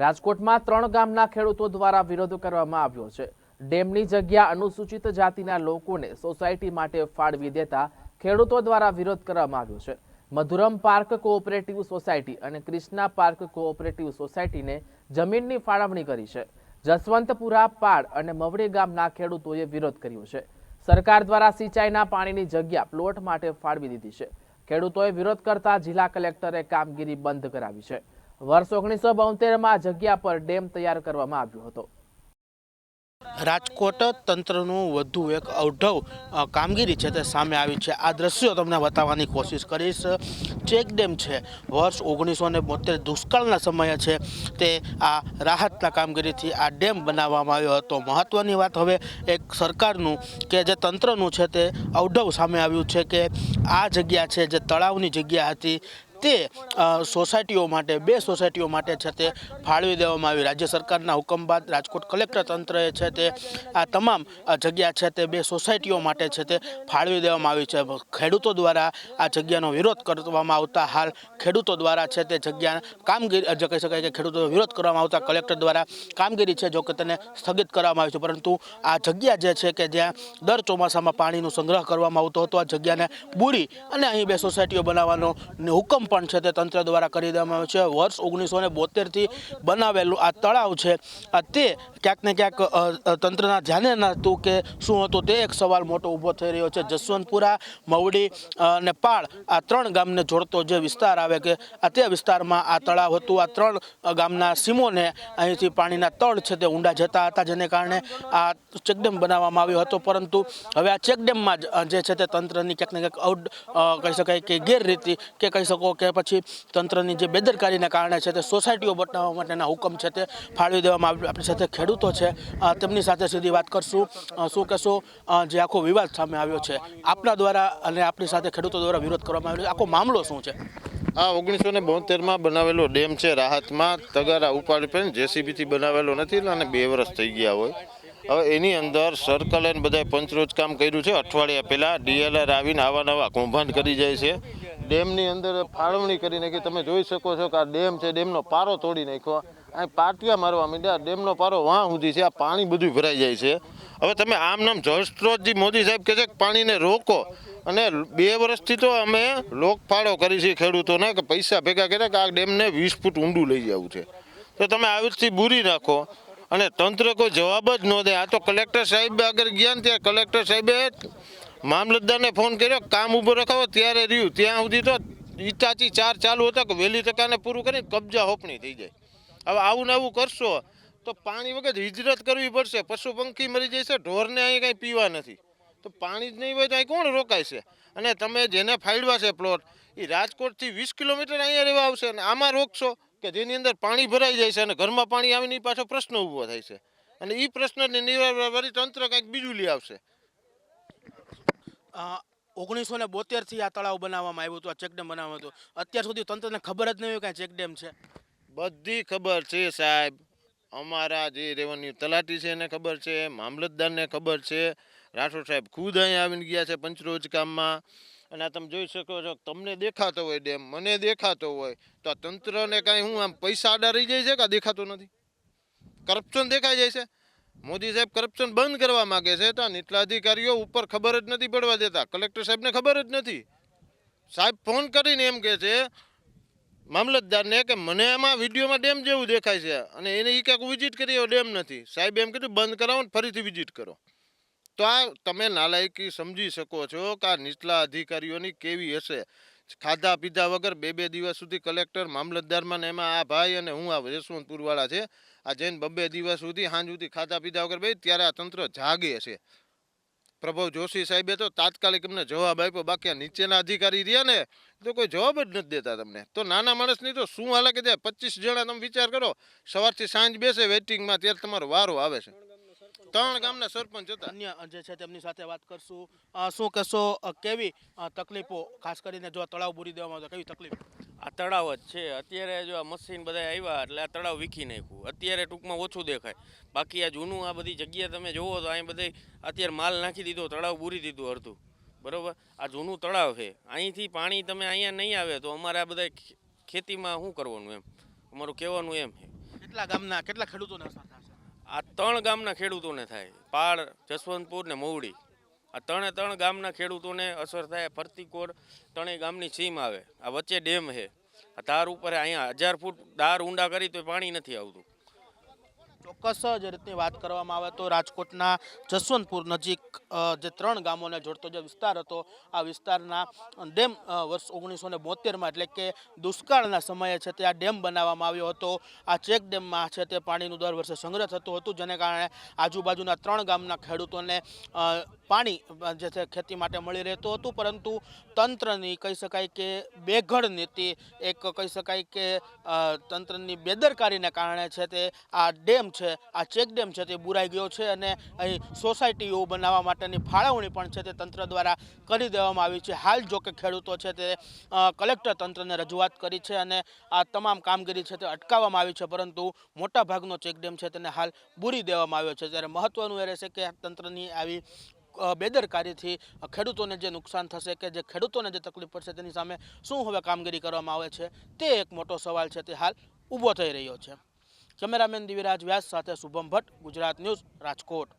રાજકોટમાં ત્રણ ગામના ખેડૂતો દ્વારા વિરોધ કરવામાં આવ્યો છે. ડેમની જગ્યા અનુસૂચિત જાતિના લોકોને સોસાયટી માટે ફાળવી દેતા ખેડૂતો દ્વારા વિરોધ કરવામાં આવ્યો છે. મધુરમ પાર્ક કોઓપરેટિવ સોસાયટી અને ક્રિષ્ના પાર્ક કોઓપરેટિવ સોસાયટીને જમીનની ફાળવણી કરી છે. જસવંતપુરા પાડ અને મવડી ગામના ખેડૂતોએ વિરોધ કર્યો છે. સરકાર દ્વારા સિંચાઈના પાણીની જગ્યા પ્લોટ માટે ફાળવી દીધી છે. ખેડૂતોએ વિરોધ કરતા જિલ્લા કલેક્ટરે કામગીરી બંધ કરાવી છે. વર્ષ ઓગણીસો બોતેરમાં જગ્યા પર ડેમ તૈયાર કરવામાં આવ્યો હતો. રાજકોટ તંત્રનું વધુ એક અવઢવ કામગીરી છે તે સામે આવી છે. આ દ્રશ્યો તમને બતાવવાની કોશિશ કરીશ. ચેક ડેમ છે. વર્ષ ઓગણીસો ને બોતેર દુષ્કાળના સમયે છે તે આ રાહતના કામગીરીથી આ ડેમ બનાવવામાં આવ્યો હતો. મહત્ત્વની વાત હવે એક સરકારનું કે જે તંત્રનું છે તે અવઢવ સામે આવ્યું છે કે આ જગ્યા છે જે તળાવની જગ્યા હતી તે સોસાયટીઓ માટે, બે સોસાયટીઓ માટે છે તે ફાળવી દેવામાં આવી. રાજ્ય સરકારના હુકમ બાદ રાજકોટ કલેક્ટર તંત્રએ છે તે આ તમામ જગ્યા છે તે બે સોસાયટીઓ માટે છે તે ફાળવી દેવામાં આવી છે. ખેડૂતો દ્વારા આ જગ્યાનો વિરોધ કરવામાં આવતા હાલ ખેડૂતો દ્વારા છે તે જગ્યા કામગીરી જે કહી શકાય કે ખેડૂતો વિરોધ કરવામાં આવતા કલેક્ટર દ્વારા કામગીરી છે જો કે તેને સ્થગિત કરવામાં આવી છે. પરંતુ આ જગ્યા જે છે કે જ્યાં દર ચોમાસામાં પાણીનો સંગ્રહ કરવામાં આવતો હતો, આ જગ્યાને બુરી અને અહીં બે સોસાયટીઓ બનાવવાનો હુકમ પણ છે તે તંત્ર દ્વારા કરી દેવામાં આવ્યું છે. વર્ષ ઓગણીસો ને બોતેરથી બનાવેલું આ તળાવ છે. તે ક્યાંક ને ક્યાંક તંત્રના ધ્યાને ન હતું કે શું હતું તે એક સવાલ મોટો ઊભો થઈ રહ્યો છે. જસવંતપુરા, મવડી અને પાળ આ ત્રણ ગામને જોડતો જે વિસ્તાર આવે કે આ તે વિસ્તારમાં આ તળાવ હતું. આ ત્રણ ગામના સીમોને અહીંથી પાણીના તળ છે તે ઊંડા જતા હતા જેને કારણે આ ચેકડેમ બનાવવામાં આવ્યો હતો. પરંતુ હવે આ ચેકડેમમાં જે છે તે તંત્રની ક્યાંક ને ક્યાંક આઉટ કહી શકાય કે ગેરરીતિ કે કહી શકો કે પછી તંત્રની જે બેદરકારીને કારણે છે તે સોસાયટીઓ બનાવવા માટેના હુકમ છે તે ફાળવી દેવામાં આવ્યું આપણી સાથે ખેડૂતો છે. તેમની સાથે સીધી વાત કરશું. શું કહેશો? જે આખો વિવાદ સામે આવ્યો છે, આપના દ્વારા અને આપણી સાથે ખેડૂતો દ્વારા વિરોધ કરવામાં આવ્યો છે. આખો મામલો શું છે? આ ઓગણીસો ને બોતેરમાં બનાવેલો ડેમ છે રાહતમાં. તગારા ઉપાડી પણ જેસીબીથી બનાવેલો નથી અને બે વર્ષ થઈ ગયા હોય. હવે એની અંદર સર્કલ અને બધાય પંચરોજ કામ કર્યું છે. અઠવાડિયા પહેલાં ડીએલઆર આવીને આવા નવા કૌભાંડ કરી જાય છે. ડેમની અંદર ફાળવણી કરી નાખી તમે જોઈ શકો છો કે આ ડેમ છે, ડેમનો પારો તોડી નાખ્યો. અહીં પાટિયા મારવા માંડ્યા. ડેમનો પારો વાં સુધી છે. આ પાણી બધું ભરાઈ જાય છે. હવે તમે આમ નામ જળસ્ત્રોતજી મોદી સાહેબ કહે છે કે પાણીને રોકો. અને બે વર્ષથી તો અમે લોકફાળો કરી છે ખેડૂતોને કે પૈસા ભેગા કર્યા કે આ ડેમને વીસ ફૂટ ઊંડું લઈ જવું છે. તો તમે આવી રીતથી બૂરી નાખો. અને તંત્ર કોઈ જવાબ જ ન દે. આ તો કલેક્ટર સાહેબ આગળ ગયા ને ત્યાં કલેક્ટર સાહેબે મામલતદારને ફોન કર્યો, કામ ઊભો રખાવો, ત્યારે રહ્યું. ત્યાં સુધી તો ઈટાચી ચાર ચાલુ હતા કે વહેલી તકાને પૂરું કરીને કબજા હોપણી થઈ જાય. હવે આવું ને આવું કરશો તો પાણી વગર હિજરત કરવી પડશે. પશુ પંખી મરી જશે, ઢોરને અહીં કાંઈ પીવા નથી. તો પાણી જ નહીં હોય તો અહીં કોણ રોકાય છે? અને તમે જેને ફાળવા છે પ્લોટ એ રાજકોટથી વીસ કિલોમીટર અહીંયા રહેવા આવશે અને આમાં રોકશો? કે જેની અંદર પાણી ભરાઈ જાય છે અને ઘરમાં પાણી આવીને એ પાછો પ્રશ્ન ઊભો થાય છે. અને એ પ્રશ્નને નિવારવા વળી તંત્ર કંઈક બીજું લઈ આવશે. ઓગણીસો ને બોતેરથી આ તળાવ બનાવવામાં આવ્યું હતું આ ચેકડેમ બનાવવામાં હતું. અત્યાર સુધી તંત્રને ખબર જ નહીં હોય કે ચેકડેમ છે. બધી ખબર છે સાહેબ. અમારા જે રેવન્યુ તલાટી છે એને ખબર છે મામલતદારને ખબર છે. રાઠોડ સાહેબ ખુદ અહીંયા આવીને ગયા છે પંચરોજ કામમાં અને આ તમે જોઈ શકો છો, તમને દેખાતો હોય ડેમ, મને દેખાતો હોય, તો આ તંત્રને કાંઈ હું આમ પૈસા આડા રહી જાય છે કે દેખાતો નથી? કરપ્શન દેખાઈ જાય છે? મોદી સાહેબ કરપ્શન બંધ કરવા માગે છે, તો નીચલા અધિકારીઓ ઉપર ખબર જ નથી પડવા દેતા, કલેક્ટર સાહેબને ખબર જ નથી. સાહેબ ફોન કરીને એમ કહે છે, મામલતદારને કે મને આમાં વિડીયોમાં ડેમ જેવું દેખાય છે, અને એને એ ક્યાંક વિઝિટ કરી એવો ડેમ નથી. સાહેબ એમ કીધું, બંધ કરાવો ને ફરીથી વિઝિટ કરો. તો આ તમે નાલાયકી સમજી શકો છો કે આ નીચલા અધિકારીઓની કેવી હશે. ખાધા પીધા વગર બે બે દિવસ સુધી કલેક્ટર મામલતદારમાં એમાં આ ભાઈ અને હું આ યશવંતપુરવાળા છે. આ જૈન બબ્બે દિવસ સુધી સાંજ સુધી ખાધા પીધા વગર બે ત્યારે આ તંત્ર જાગે છે. પ્રભવ જોશી સાહેબે તો તાત્કાલિક એમને જવાબ આપ્યો. બાકી નીચેના અધિકારી રહ્યા ને તો કોઈ જવાબ જ નથી દેતા તમને. તો નાના માણસની તો શું હાલે કે પચીસ જણા તમે વિચાર કરો. સવારથી સાંજ બેસે વેઇટિંગમાં ત્યારે તમારો વારો આવે છે. ત્રણ ગામના સરપંચ હતા. અન્ય જે છે તેમની સાથે વાત કરશું. શું કહેશો કેવી તકલીફો? ખાસ કરીને જો આ તળાવ પૂરી દેવામાં આવે તો કેવી તકલીફ? આ તળાવ જ છે. અત્યારે જો આ મશીન બધા આવ્યા એટલે આ તળાવ વીખી નાખ્યું. અત્યારે ટૂંકમાં ઓછું દેખાય. બાકી આ જૂનું આ બધી જગ્યા તમે જોવો તો અહીં બધે અત્યારે માલ નાખી દીધો તળાવ પૂરી દીધું અડધું. બરાબર? આ જૂનું તળાવ છે. અહીંથી પાણી તમે અહીંયા નહીં આવે તો અમારે આ બધા ખેતીમાં શું કરવાનું એમ? અમારું કહેવાનું એમ છે. કેટલા ગામના કેટલા ખેડૂતોના થશે આ ત્રણ ગામના ખેડૂતોને થાય. પાળ, જસવંતપુર ને મોવડી આ ત્રણે ત્રણ ગામના ખેડૂતોને અસર થાય. ફરતીકોર ત્રણેય ગામની સીમ આવે. આ વચ્ચે ડેમ છે. આ ધાર ઉપર અહીંયા હજાર ફૂટ ધાર ઊંડા કરી તો પાણી નથી આવતું. ચોક્કસ જે રીતની વાત કરવામાં આવે તો રાજકોટના જસવંતપુર નજીક જે ત્રણ ગામોને જોડતો જે વિસ્તાર હતો, આ વિસ્તારના ડેમ વર્ષ ઓગણીસો ને બોતેરમાં એટલે કે દુષ્કાળના સમયે છે તે આ ડેમ બનાવવામાં આવ્યો હતો. આ ચેક ડેમમાં છે તે પાણીનું દર વર્ષે સંગ્રહ થતું હતું, જેને કારણે આજુબાજુના ત્રણ ગામના ખેડૂતોને પાણી જે છે ખેતી માટે મળી રહેતું હતું, પરંતુ તંત્રની કહી શકાય કે બેઘડ નીતિ, એક કહી શકાય કે તંત્રની બેદરકારીને કારણે છે તે આ ડેમ છે, આ ચેક ડેમ છે તે બુરાઈ ગયો છે અને અહીં સોસાયટીઓ બનાવવા માટેની ફાળવણી પણ છે તે તંત્ર દ્વારા કરી દેવામાં આવી છે. હાલ જો કે ખેડૂતો છે તે કલેક્ટર તંત્રને રજૂઆત કરી છે અને આ તમામ કામગીરી છે તે અટકાવવામાં આવી છે, પરંતુ મોટા ભાગનો ચેક છે તેને હાલ બુરી દેવામાં આવ્યો છે. ત્યારે મહત્વનું એ રહેશે કે તંત્રની આવી બેદરકારીથી ખેડૂતોને જે નુકસાન થશે કે જે ખેડૂતોને જે તકલીફ પડશે તેની સામે શું હવે કામગીરી કરવામાં આવે છે તે એક મોટો સવાલ છે તે હાલ ઊભો થઈ રહ્યો છે. કેમેરામેન દિવ્યરાજ વ્યાસ સાથે શુભમ ભટ્ટ, ગુજરાત ન્યૂઝ રાજકોટ.